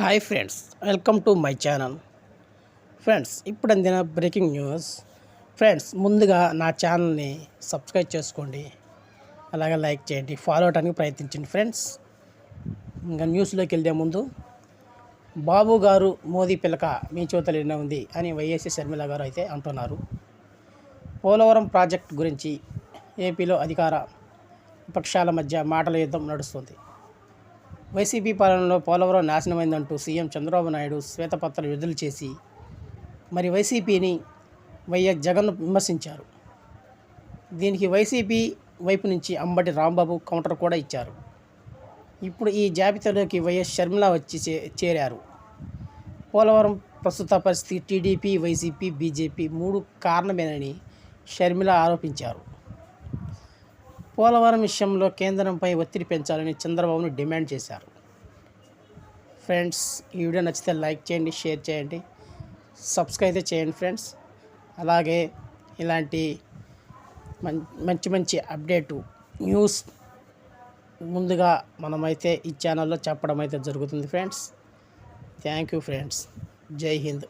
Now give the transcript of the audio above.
Hi friends welcome to my channel. Friends ఇప్పుడు అందిన breaking news. Friends ముందుగా నా ఛానల్ని సబ్స్క్రైబ్ చేసుకోండి. అలాగే లైక్ చేయండి ఫాలో అవడానికి ప్రయత్నించండి ఫ్రెండ్స్. ఇంకా న్యూస్లోకి వెళ్తే ముందు బాబు గారు మోదీ పిలక మీ చేతులు ఉంది అని వైఎస్సీ శర్మిల గారు అయితే అంటున్నారు. పోలవరం ప్రాజెక్ట్ గురించి ఏపీలో అధికార పక్షాల మధ్య మాటల యుద్ధం నడుస్తుంది. వైసీపీ పాలనలో పోలవరం నాశనమైందంటూ సీఎం చంద్రబాబు నాయుడు శ్వేతపత్రం విడుదల చేసి మరి వైసీపీని వైఎస్ జగన్ను విమర్శించారు. దీనికి వైసీపీ వైపు నుంచి అంబటి రాంబాబు కౌంటర్ కూడా ఇచ్చారు. ఇప్పుడు ఈ జాబితాలోకి వైఎస్ షర్మిల వచ్చి చే చేరారు. పోలవరం ప్రస్తుత పరిస్థితి టీడీపీ వైసీపీ బీజేపీ మూడు కారణమేనని షర్మిల ఆరోపించారు. పోలవరం విషయంలో కేంద్రంపై ఒత్తిడి పెంచాలని చంద్రబాబును డిమాండ్ చేశారు. ఫ్రెండ్స్ ఈ వీడియో నచ్చితే లైక్ చేయండి షేర్ చేయండి సబ్స్క్రైబ్ అయితే చేయండి ఫ్రెండ్స్. అలాగే ఇలాంటి మం- మంచి మంచి అప్డేటు న్యూస్ ముందుగా మనమైతే ఈ ఛానల్లో చెప్పడం అయితే జరుగుతుంది ఫ్రెండ్స్. Thank you friends. జై హింద్.